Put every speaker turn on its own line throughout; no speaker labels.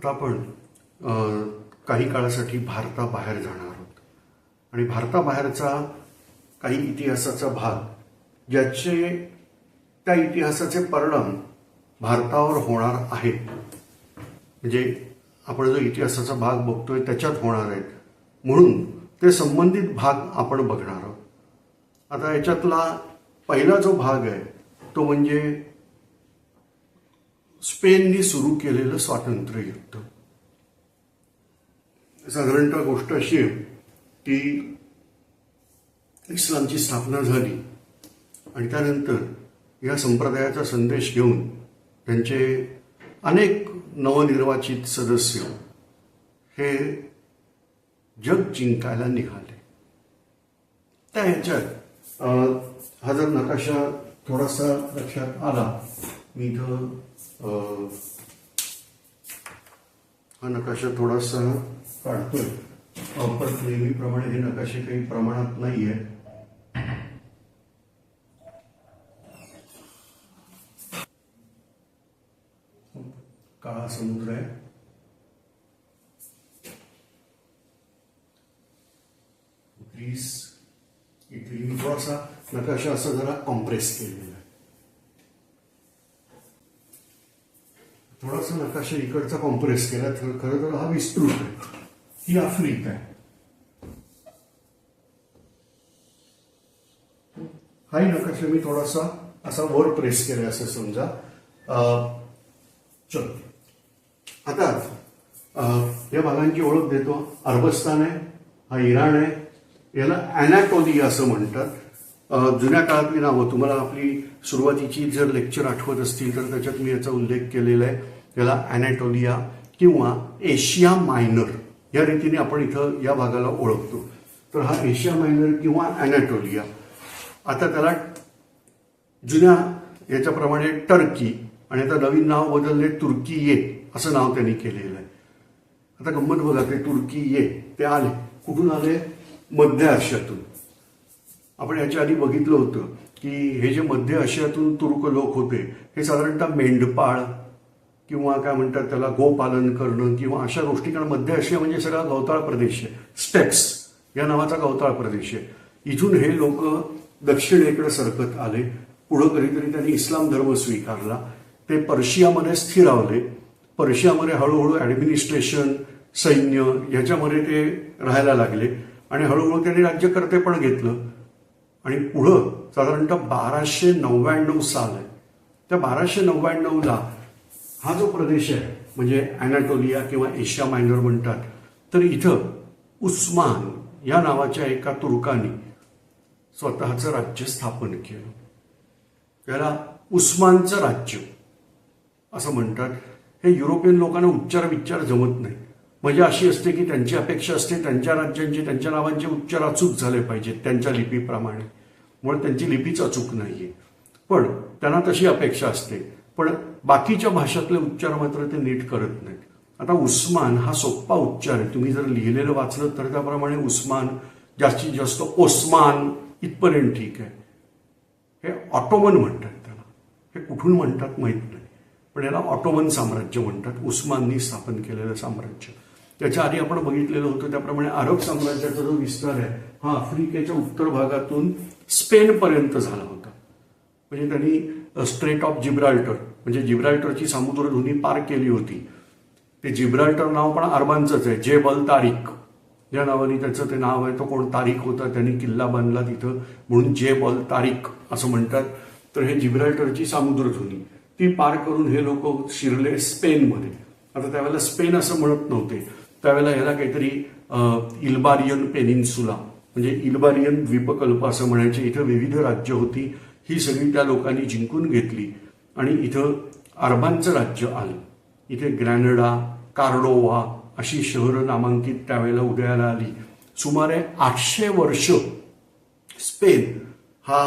आता आपण काही काळासाठी भारताबाहेर जाणार आहोत. आणि भारताबाहेरचा काही इतिहासाचा भाग ज्याचे त्या इतिहासाचे परिणाम भारतावर होणार आहेत. म्हणजे आपण जो इतिहासाचा भाग बघतोय त्याच्यात होणार आहेत. म्हणून ते संबंधित भाग आपण बघणार आहोत. आता याच्यातला पहिला जो भाग आहे तो म्हणजे स्पेननी सुरू केलेलं स्वातंत्र्य युद्ध साधारणतः गोष्ट अशी आहे की इस्लामची स्थापना झाली आणि त्यानंतर या संप्रदायाचा संदेश घेऊन त्यांचे अनेक नवनिर्वाचित सदस्य हे जग जिंकायला निघाले. त्या ह्याच्यात हा जर नकाशा थोडासा लक्षात आला मी इथं हा नकाशा थोडासा काढतोय. अं, पण नेहमीप्रमाणे हे नकाशे काही प्रमाणात नाही आहे काळा समुद्र आहे. ग्रीस इटली थोडासा नकाशा असा जरा कॉम्प्रेस केलेला आहे थोडासा नकाशा इकडचा कॉम्प्रेस केला तर खरं तर हा विस्तृत आहे ही आफ्रिका आहे हाही नकाशा मी थोडासा असा वर प्रेस केला असं समजा चल आता या भागांची ओळख देतो अरबस्तान आहे हा इराण आहे याला अॅनाटोलिया असं म्हणतात जुन्या काळातली नावं हो, तुम्हाला आपली सुरुवातीची जर लेक्चर आठवत असतील तर त्याच्यात मी याचा उल्लेख केलेला आहे. त्याला अॅनाटोलिया किंवा एशिया मायनर या रीतीने आपण इथं या भागाला ओळखतो. तर हा एशिया मायनर किंवा अॅनाटोलिया आता त्याला जुन्या याच्याप्रमाणे टर्की आणि आता नवीन नाव बदलले तुर्की ये असं नाव त्यांनी केलेलं आहे. आता गंमत बघा ते तुर्की ये ते आले. कुठून आले? मध्य आशियातून. आपण याच्या आधी बघितलं होतं की हे जे मध्य आशियातून तुर्क लोक होते हे साधारणतः मेंढपाळ किंवा काय म्हणतात त्याला गोपालन करणं किंवा अशा गोष्टी कारण मध्य आशिया म्हणजे सगळा गवताळ प्रदेश आहे. स्टेप्स या नावाचा गवताळ प्रदेश आहे. इथून हे लोक दक्षिणेकडे सरकत आले. पुढं कधीतरी त्यांनी इस्लाम धर्म स्वीकारला. ते पर्शियामध्ये स्थिरावले. पर्शियामध्ये हळूहळू ॲडमिनिस्ट्रेशन सैन्य ह्याच्यामध्ये ते राहायला लागले. आणि हळूहळू त्यांनी राज्यकर्ते पण घेतलं. आणि पुढं साधारणतः बाराशे नव्याण्णव साल आहे. त्या बाराशे नव्याण्णवला हा जो प्रदेश आहे म्हणजे अॅनाटोलिया किंवा एशिया मायनर म्हणतात तर इथं उस्मान या नावाच्या एका तुर्कानी स्वतःचं राज्य स्थापन केलं. त्याला उस्मानचं राज्य असं म्हणतात. हे युरोपियन लोकांना उच्चार विच्चार जमत नाही म्हणजे अशी असते की त्यांची अपेक्षा असते त्यांच्या राज्यांचे त्यांच्या नावांचे उच्चार अचूक झाले पाहिजेत त्यांच्या लिपीप्रमाणे. मुळे त्यांची लिपीच अचूक नाहीये. पण त्यांना तशी अपेक्षा असते. पण बाकीच्या भाषातले उच्चार मात्र ते नीट करत नाहीत. आता उस्मान हा सोप्पा उच्चार आहे. तुम्ही जर लिहिलेलं वाचलं तर त्याप्रमाणे उस्मान जास्तीत जास्त ओस्मान इथपर्यंत ठीक आहे. हे ऑटोमन म्हणतात त्याला. हे कुठून म्हणतात माहीत नाही. पण याला ऑटोमन साम्राज्य म्हणतात. उस्माननी स्थापन केलेलं साम्राज्य. त्याच्या आधी आपण बघितलेलं होतं त्याप्रमाणे अरब साम्राज्याचा जो विस्तार आहे हा आफ्रिकेच्या उत्तर भागातून स्पेनपर्यंत झाला होता. म्हणजे त्यांनी स्ट्रेट ऑफ जिब्राल्टर म्हणजे जिब्राल्टरची सामुद्रधुनी पार केली होती. ते जिब्राल्टर नाव पण अरबांचंच आहे जेबल तारिक. या नावाने त्याचं ते नाव आहे तो कोण तारीख होता त्यांनी किल्ला बांधला तिथं म्हणून जेबल तारिक असं म्हणतात. तर हे जिब्राल्टरची समुद्रधुनी ती पार करून हे लोक शिरले स्पेनमध्ये. आता त्यावेळेला स्पेन असं म्हणत नव्हते. त्यावेळेला ह्याला काहीतरी इल्बारियन पेनिन्सुला म्हणजे इल्बारियन द्वीपकल्प असं म्हणायचे. इथं विविध राज्य होती. ही सगळी त्या लोकांनी जिंकून घेतली. आणि इथं अरबांचं राज्य आलं. इथे ग्रॅनडा कार्डोवा अशी शहरं नामांकित त्यावेळेला उदयाला आली. सुमारे आठशे वर्ष स्पेन हा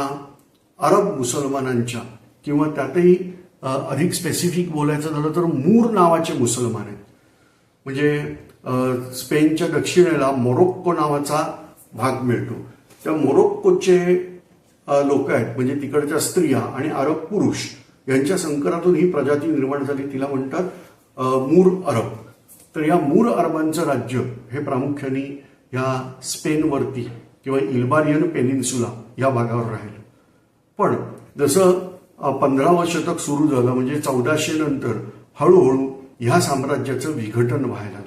अरब मुसलमानांच्या किंवा त्यातही अधिक स्पेसिफिक बोलायचं झालं तर मूर नावाचे मुसलमान आहेत. म्हणजे स्पेनच्या दक्षिणेला मोरोक्को नावाचा भाग मिळतो. त्या मोरोक्कोचे लोक आहेत म्हणजे तिकडच्या स्त्रिया आणि अरब पुरुष यांच्या संकरातून ही प्रजाती निर्माण झाली. तिला म्हणतात मूर अरब. तर या मूर अरबांचं राज्य हे प्रामुख्याने या स्पेनवरती किंवा इल्बारियन पेनिन्सुला या भागावर राहिलं. पण जसं पंधरावं शतक सुरू झालं म्हणजे चौदाशे नंतर हळूहळू ह्या साम्राज्याचं विघटन व्हायला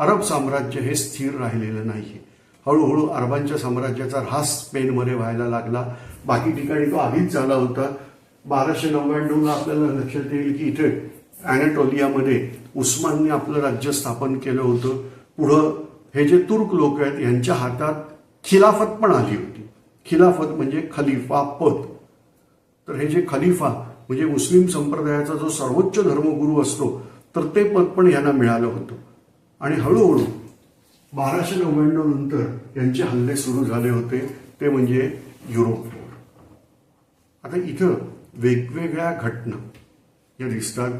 अरब साम्राज्य हे स्थिर राहिलेलं नाहीये. हळूहळू अरबांच्या साम्राज्याचा ऱ्हास स्पेनमध्ये व्हायला लागला. बाकी ठिकाणी तो आधीच झाला होता. बाराशे नव्याण्णवला आपल्याला लक्षात येईल की इथे अॅनाटोलियामध्ये उस्मानने आपलं राज्य स्थापन केलं होतं. पुढं हे जे तुर्क लोक आहेत यांच्या हातात खिलाफत पण आली होती. खिलाफत म्हणजे खलिफा पद. तर हे जे खलिफा म्हणजे मुस्लिम संप्रदायाचा जो सर्वोच्च धर्मगुरू असतो तर ते पद पण यांना मिळालं होतं. आणि हळूहळू बाराशे नव्याण्णव नंतर यांचे हल्ले सुरू झाले होते ते म्हणजे युरोपवर आता इथं वेगवेगळ्या घटना या दिसतात.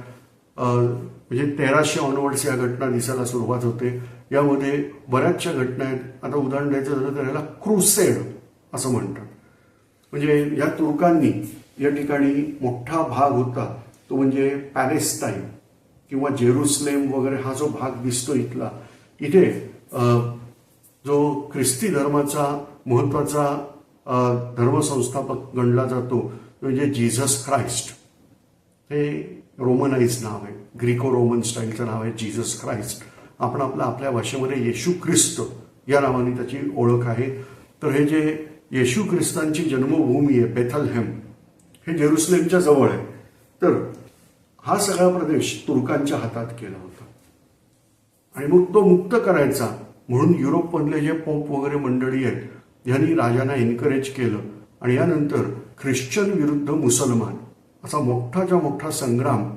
म्हणजे तेराशे ऑनवर्ड्स या घटना दिसायला सुरुवात होते. यामध्ये बऱ्याचशा घटना आहेत. आता उदाहरण द्यायचं झालं तर याला क्रुसेड असं म्हणतात. म्हणजे या तुर्कांनी या ठिकाणी मोठा भाग होता. तो म्हणजे पॅलेस्टाईन. किंवा जेरुसलेम वगैरे हा जो भाग दिसतो इथला इथे जो ख्रिस्ती धर्माचा महत्त्वाचा धर्मसंस्थापक गणला जातो म्हणजे जीझस क्राइस्ट हे रोमनाइज नाव आहे. ग्रीको रोमन स्टाईलचं नाव आहे जीझस क्राइस्ट आपण आपल्या आपल्या भाषेमध्ये येशू ख्रिस्त या नावाने त्याची ओळख आहे. तर हे जे येशू ख्रिस्तांची जन्मभूमी आहे बेथलहेम हे जेरुसलेमच्या जवळ आहे. तर हा सगळा प्रदेश तुर्कांच्या हातात केला होता. आणि मग तो मुक्त करायचा म्हणून युरोपमधले जे पोप वगैरे मंडळी आहेत यांनी राजांना एनकरेज केलं आणि यानंतर ख्रिश्चन विरुद्ध मुसलमान असा मोठाच्या मोठा संग्राम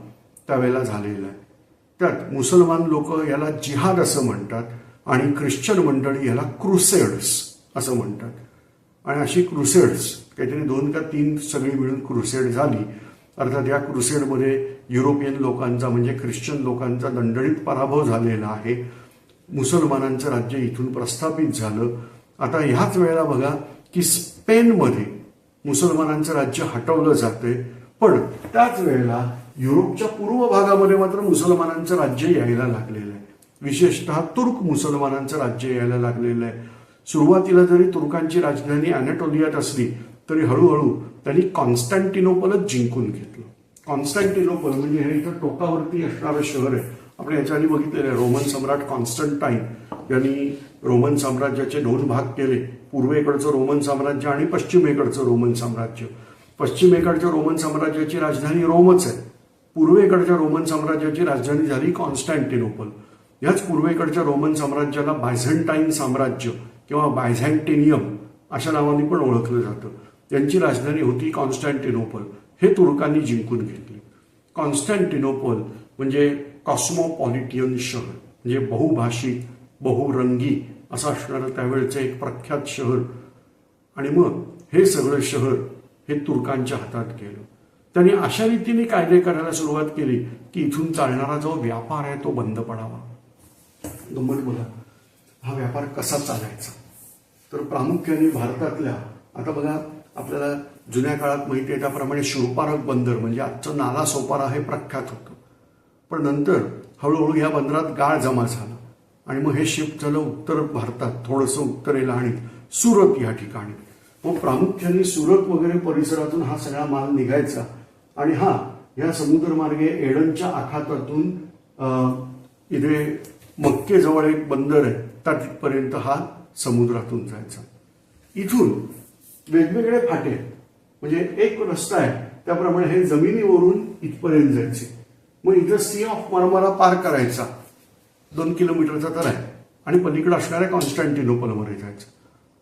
त्यावेळेला झालेला आहे. त्यात मुसलमान लोक याला जिहाद असं म्हणतात आणि ख्रिश्चन मंडळी याला क्रुसेड्स असं म्हणतात. आणि अशी क्रुसेड्स काहीतरी दोन का तीन सगळी मिळून क्रुसेड झाली अर्थात या क्रुसेडमध्ये युरोपियन लोकांचा म्हणजे ख्रिश्चन लोकांचा दंडळीत पराभव झालेला आहे. मुसलमानांचं राज्य इथून प्रस्थापित झालं. आता ह्याच वेळेला बघा की स्पेनमध्ये मुसलमानांचं राज्य हटवलं जाते पण त्याच वेळेला युरोपच्या पूर्व भागामध्ये मात्र मुसलमानांचं राज्य यायला लागलेलं आहे. विशेषतः तुर्क मुसलमानांचं राज्य यायला लागलेलं आहे. सुरुवातीला जरी तुर्कांची राजधानी अॅनेटोलियात असली तरी हळूहळू त्यांनी कॉन्स्टँटिनोपलच जिंकून घेतलं. कॉन्स्टँटिनोपल म्हणजे हे इथं टोकावरती असणारं शहर आहे. आपण याच्या बघितलेलं आहे रोमन सम्राट कॉन्स्टंटाईन यांनी रोमन साम्राज्याचे दोन भाग केले. पूर्वेकडचं रोमन साम्राज्य आणि पश्चिमेकडचं रोमन साम्राज्य. पश्चिमेकडच्या रोमन साम्राज्याची राजधानी रोमच आहे. पूर्वेकडच्या रोमन साम्राज्याची राजधानी झाली कॉन्स्टँटिनोपल. याच पूर्वेकडच्या रोमन साम्राज्याला बायझंटाईन साम्राज्य किंवा बायझँटिनियम अशा नावाने पण ओळखलं जातं. त्यांची राजधानी होती कॉन्स्टँटिनोपल. हे तुर्कांनी जिंकून घेतली. कॉन्स्टँटिनोपल म्हणजे कॉस्मोपॉलिटियन शहर म्हणजे बहुभाषिक बहुरंगी असं असणारं त्यावेळेचं एक प्रख्यात शहर. आणि मग हे सगळं शहर हे तुर्कांच्या हातात गेलं. त्यांनी अशा रीतीने कायदे करायला सुरुवात केली की इथून चालणारा जो व्यापार आहे तो बंद पडावा. गंमत बोला. हा व्यापार कसा चालायचा? तर प्रामुख्याने भारतातल्या आता बघा आपल्याला जुन्या काळात माहिती आहे त्याप्रमाणे शिवपारक बंदर म्हणजे आजचं नाला सोपारा हे प्रख्यात होतं. पण नंतर हळूहळू या बंदरात गाळ जमा झाला. आणि मग हे शिफ्ट झालं उत्तर भारतात थोडंसं उत्तरेला आणि सुरत या ठिकाणी. मग प्रामुख्याने सुरत वगैरे परिसरातून हा सगळा माल निघायचा. आणि हा या समुद्रमार्गे एडनच्या आखातातून इथे मक्केजवळ एक बंदर आहे त्या तिथपर्यंत हा समुद्रातून जायचा. इथून वेगवेगळे फाटे आहेत. म्हणजे एक रस्ता आहे त्याप्रमाणे हे जमिनीवरून इथपर्यंत जायचे. मग इथं सी ऑफ मरमरा पार करायचा. दोन किलोमीटरचा तर आहे. आणि पलीकडे असणाऱ्या कॉन्स्टँटिनोपलमध्ये जायचं.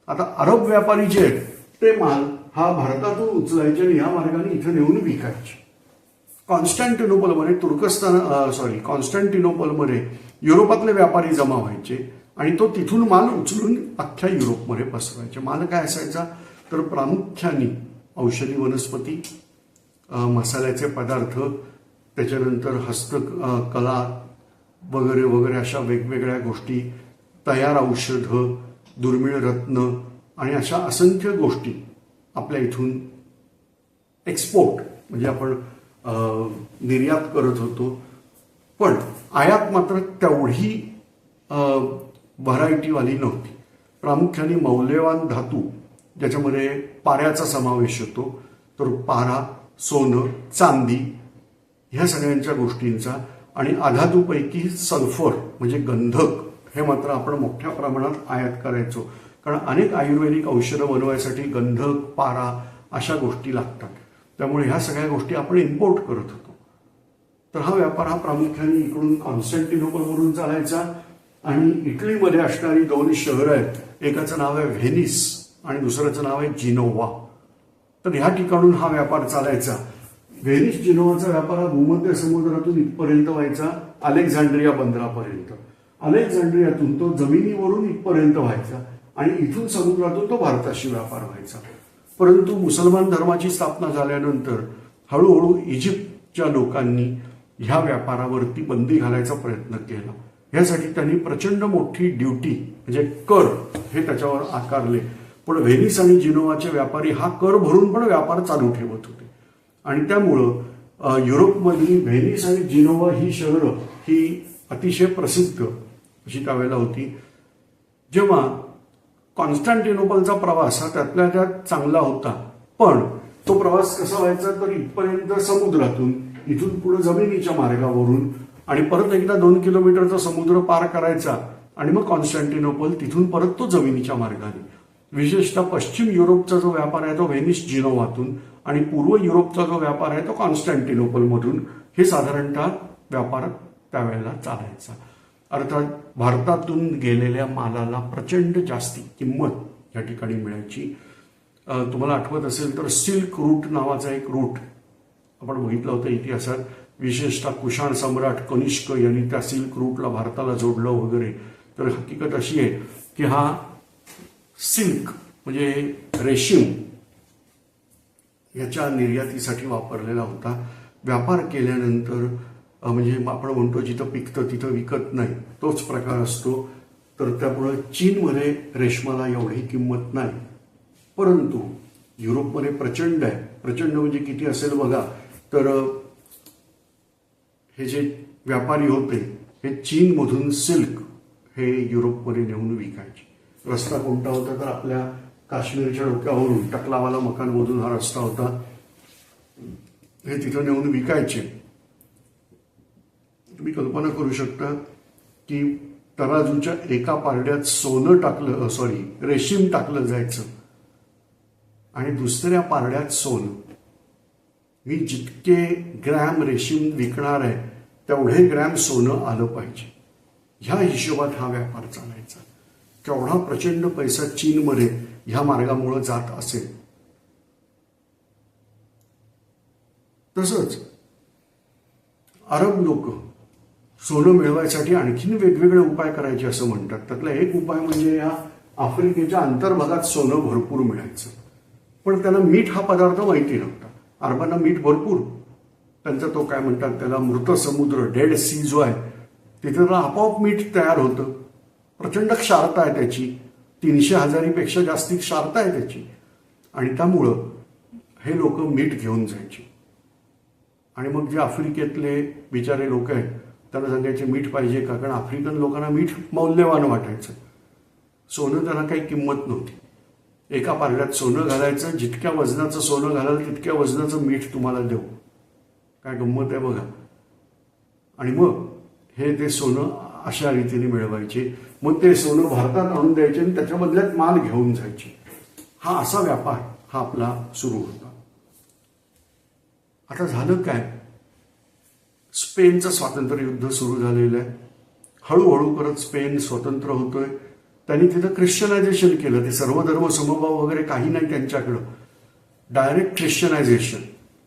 आता अरब व्यापारी जे आहेत ते माल हा भारतातून उचलायचे आणि या मार्गाने इथं नेऊन विकायचे. कॉन्स्टँटिनोपलमध्ये तुर्कस्तान सॉरी कॉन्स्टँटिनोपलमध्ये युरोपातले व्यापारी जमा व्हायचे आणि तो तिथून माल उचलून अख्ख्या युरोपमध्ये पसरवायचे. माल काय असायचा? तर प्रामुख्याने औषधी वनस्पती मसाल्याचे पदार्थ त्याच्यानंतर हस्त कला वगैरे वगैरे अशा वेगवेगळ्या गोष्टी तयार औषधं दुर्मिळ रत्न आणि अशा असंख्य गोष्टी आपल्या इथून एक्सपोर्ट म्हणजे आपण निर्यात करत होतो. पण आयात मात्र तेवढी व्हरायटीवाली नव्हती. प्रामुख्याने मौल्यवान धातू ज्याच्यामध्ये पाऱ्याचा समावेश होतो. तर पारा सोनं चांदी ह्या सगळ्यांच्या गोष्टींचा आणि अधातूपैकी सल्फर म्हणजे गंधक हे मात्र आपण मोठ्या प्रमाणात आयात करायचो. कारण अनेक आयुर्वेदिक औषधं बनवायसाठी गंधक पारा अशा गोष्टी लागतात. त्यामुळे ह्या सगळ्या गोष्टी आपण इम्पोर्ट करत होतो. तर हा व्यापार हा प्रामुख्याने इकडून कॉन्स्टंटिनोपलवरून चालायचा आणि इटलीमध्ये असणारी दोन शहरं आहेत. एकाचं नाव आहे व्हेनिस. आणि दुसऱ्याचं नाव आहे जिनोवा. तर ह्या ठिकाणून हा व्यापार चालायचा. व्हेनिस जिनोवाचा व्यापार हा भूमध्य समुद्रातून इथपर्यंत व्हायचा अलेक्झांड्रिया बंदरापर्यंत. अलेक्झांड्रियातून तो जमिनीवरून इथपर्यंत व्हायचा आणि इथून समुद्रातून तो भारताशी व्यापार व्हायचा. परंतु मुसलमान धर्माची स्थापना झाल्यानंतर हळूहळू इजिप्तच्या लोकांनी ह्या व्यापारावरती बंदी घालायचा प्रयत्न केला. यासाठी त्यांनी प्रचंड मोठी ड्युटी म्हणजे कर हे त्याच्यावर आकारले. पण व्हेनिस आणि जिनोवाचे व्यापारी हा कर भरून पण व्यापार चालू ठेवत होते. आणि त्यामुळं युरोपमधली व्हेनिस आणि जिनोवा ही शहरं ही अतिशय प्रसिद्ध अशी त्यावेळेला होती. जेव्हा कॉन्स्टँटिनोपलचा प्रवास हा त्यातल्या त्यात चांगला होता पण तो प्रवास कसा व्हायचा तर इथपर्यंत समुद्रातून इथून पुढे जमिनीच्या मार्गावरून आणि परत एकदा दोन किलोमीटरचा समुद्र पार करायचा आणि मग कॉन्स्टँटिनोपल तिथून परत तो जमिनीच्या मार्गाने. विशेषतः पश्चिम युरोपचा जो व्यापार आहे तो व्हेनिस जिनोवातून आणि पूर्व युरोपचा जो व्यापार आहे तो कॉन्स्टँटिनोपलमधून हे साधारणतः व्यापार त्यावेळेला चालायचा. अर्थात भारतातून गेलेल्या मालाला प्रचंड जास्ती किंमत या ठिकाणी मिळायची. तुम्हाला आठवत असेल तर सिल्क रूट नावाचा एक रूट आपण बघितलं होतं इतिहासात. विशेषतः कुशाण सम्राट कनिष्क यांनी त्या सिल्क रूटला भारताला जोडलं वगैरे. तर हकीकत अशी आहे की हा सिल्क म्हणजे रेशीम याच्या निर्यातीसाठी वापरलेला होता. व्यापार केल्यानंतर म्हणजे आपण म्हणतो जिथं पिकतं तिथं विकत नाही तोच प्रकार असतो. तर त्यामुळं चीनमध्ये रेशमाला एवढी किंमत नाही. परंतु युरोपमध्ये प्रचंड आहे. प्रचंड म्हणजे किती असेल बघा. तर हे जे व्यापारी होते हे चीनमधून सिल्क हे युरोपमध्ये नेऊन विकायचे. रस्ता कोणता होता तर आपल्या काश्मीरच्या डोक्यावरून टकलावाला मकानमधून हा रस्ता होता. हे तिथं नेऊन विकायचे. तुम्ही कल्पना करू शकता की तराजूच्या एका पारड्यात सोनं टाकलं सॉरी रेशीम टाकलं जायचं आणि दुसऱ्या पारड्यात सोनं. मी जितके ग्रॅम रेशीम विकणार आहे तेवढे ग्रॅम सोनं आलं पाहिजे. ह्या हिशोबात हा व्यापार चालायचा. केवढा प्रचंड पैसा चीनमध्ये ह्या मार्गामुळे जात असेल. तसंच अरब लोक सोनं मिळवायसाठी आणखीन वेगवेगळे उपाय करायचे असं म्हणतात. त्यातला एक उपाय म्हणजे या आफ्रिकेच्या अंतर्भागात सोनं भरपूर मिळायचं. पण त्यांना मीठ हा पदार्थ माहिती नव्हता. अरबांना मीठ भरपूर. त्यांचा तो काय म्हणतात त्याला मृत समुद्र डेड सी जो आहे तिथे त्याला आपोआप मीठ तयार होतं. प्रचंड क्षारता आहे त्याची. तीनशे हजारीपेक्षा जास्ती क्षारता आहे त्याची. आणि त्यामुळं हे लोक मीठ घेऊन जायचे. आणि मग जे आफ्रिकेतले बिचारे लोक आहेत त्यांना सांगायचे मीठ पाहिजे का? कारण आफ्रिकन लोकांना मीठ मौल्यवान वाटायचं. सोनं त्यांना काही किंमत नव्हती. एका पारड्यात सोनं घालायचं जितक्या वजनाचं सोनं घालाल तितक्या वजनाचं मीठ तुम्हाला देऊ. काय गंमत आहे बघा. आणि मग हे ते सोनं अशा रीतीने मिळवायचे. मग ते सोनं भारतात आणून द्यायचे आणि त्याच्या बदल्यात माल घेऊन जायचे. हा असा व्यापार हा आपला सुरू होता. आता झालं काय? स्पेनचं स्वातंत्र्य युद्ध सुरू झालेलं आहे. हळूहळू करत स्पेन स्वतंत्र होतोय. त्यांनी तिथं ख्रिश्चनायझेशन केलं. ते सर्व धर्म समभाव वगैरे काही नाही त्यांच्याकडं. Direct christianization.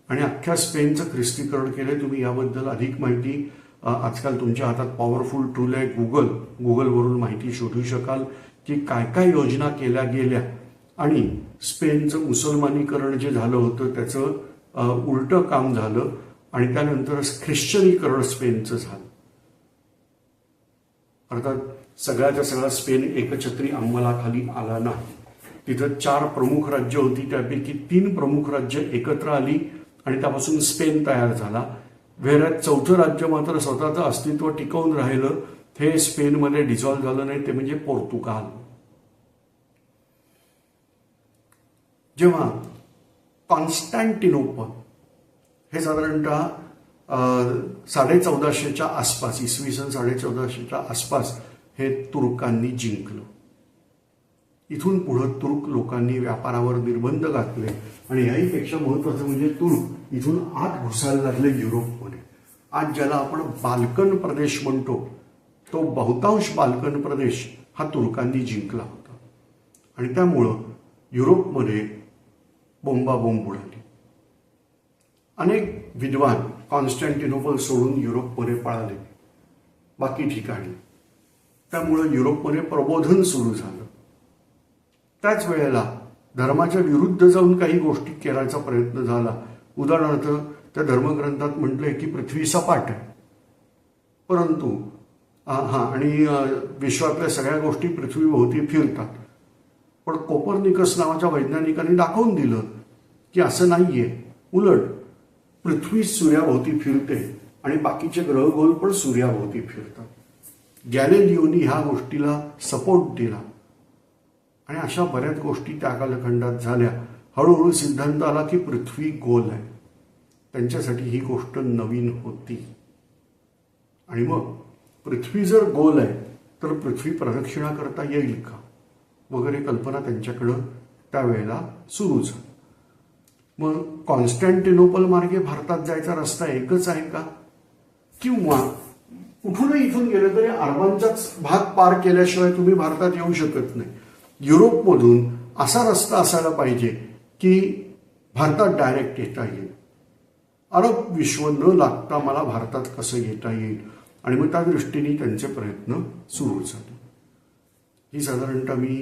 आणि अख्ख्या स्पेनचं ख्रिस्तीकरण केलंय. तुम्ही याबद्दल अधिक माहिती आजकाल तुमच्या हातात पॉवरफुल टूल आहे गुगल गुगलवरून माहिती शोधू शकाल की काय काय योजना केल्या गेल्या. आणि स्पेनचं मुसलमानीकरण जे झालं होतं त्याचं उलटं काम झालं आणि त्यानंतर ख्रिश्चनीकरण स्पेनचं झालं. अर्थात सगळ्याच्या सगळा स्पेन एकछत्री अंमलाखाली आला नाही. तिथं चार प्रमुख राज्य होती त्यापैकी तीन प्रमुख राज्य एकत्र आली आणि त्यापासून स्पेन तयार झाला.
वेऱ्यात चौथं राज्य मात्र स्वतःचं अस्तित्व टिकवून राहिलं हे स्पेनमध्ये डिझॉल्व्ह झालं नाही ते म्हणजे पोर्तुगाल. जेव्हा कॉन्स्टँटिनोपल हे साधारणतः साडे चौदाशेच्या आसपास इसवी सन साडे चौदाशेच्या आसपास हे तुर्कांनी जिंकलं. इथून पुढं तुर्क लोकांनी व्यापारावर निर्बंध घातले आणि याहीपेक्षा महत्वाचं म्हणजे तुर्क. इथून आत घुसायला लागले युरोपमध्ये. आज ज्याला आपण बाल्कन प्रदेश म्हणतो तो बहुतांश बाल्कन प्रदेश हा तुर्कांनी जिंकला होता. आणि त्यामुळं युरोपमध्ये बोंबाबोंब उडाली अनेक विद्वान कॉन्स्टँटिनोपल सोडून युरोपमध्ये पळाले. बाकी ठिकाणी. त्यामुळं युरोपमध्ये प्रबोधन सुरू झालं. त्याच वेळेला धर्माच्या विरुद्ध जाऊन काही गोष्टी करायचा प्रयत्न झाला. उदाहरणार्थ त्या धर्मग्रंथात म्हटलंय की पृथ्वी सपाट आहे. परंतु हा आणि विश्वातल्या सगळ्या गोष्टी पृथ्वीभोवती फिरतात. पण कोपर्निकस नावाच्या वैज्ञानिकांनी दाखवून दिलं की असं नाहीये. उलट पृथ्वी सूर्याभोवती फिरते आणि बाकीचे ग्रहगोल पण सूर्याभोवती फिरतात. गॅलेलिओनी ह्या गोष्टीला सपोर्ट दिला. आणि अशा बऱ्याच गोष्टी त्या कालखंडात झाल्या. हळूहळू सिद्धांत आला की पृथ्वी गोल आहे. त्यांच्यासाठी ही गोष्ट नवीन होती. आणि मग पृथ्वी जर गोल आहे तर पृथ्वी प्रदक्षिणा करता येईल का? वगैरे कल्पना त्यांच्याकडं त्यावेळेला सुरू झाली. मग कॉन्स्टँटिनोपल मार्गे भारतात जायचा रस्ता एकच आहे का? किंवा कुठूनही इथून गेलं तरी अरबांचाच भाग पार केल्याशिवाय तुम्ही भारतात येऊ शकत नाही. युरोपमधून असा रस्ता असायला पाहिजे की भारतात डायरेक्ट येता येईल. अरब विश्व न लागता मला भारतात कसं येता येईल? आणि मग त्या दृष्टीने त्यांचे प्रयत्न सुरू झाले. ही साधारणतः मी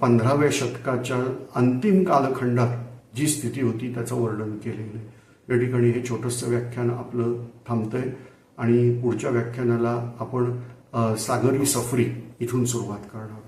पंधराव्या शतकाच्या अंतिम कालखंडात जी स्थिती होती त्याचं वर्णन केलेलं आहे. या ठिकाणी हे छोटंसं व्याख्यान आपलं थांबतंय. आणि पुढच्या व्याख्यानाला आपण सागरी सफरी इथून सुरुवात करणार आहोत.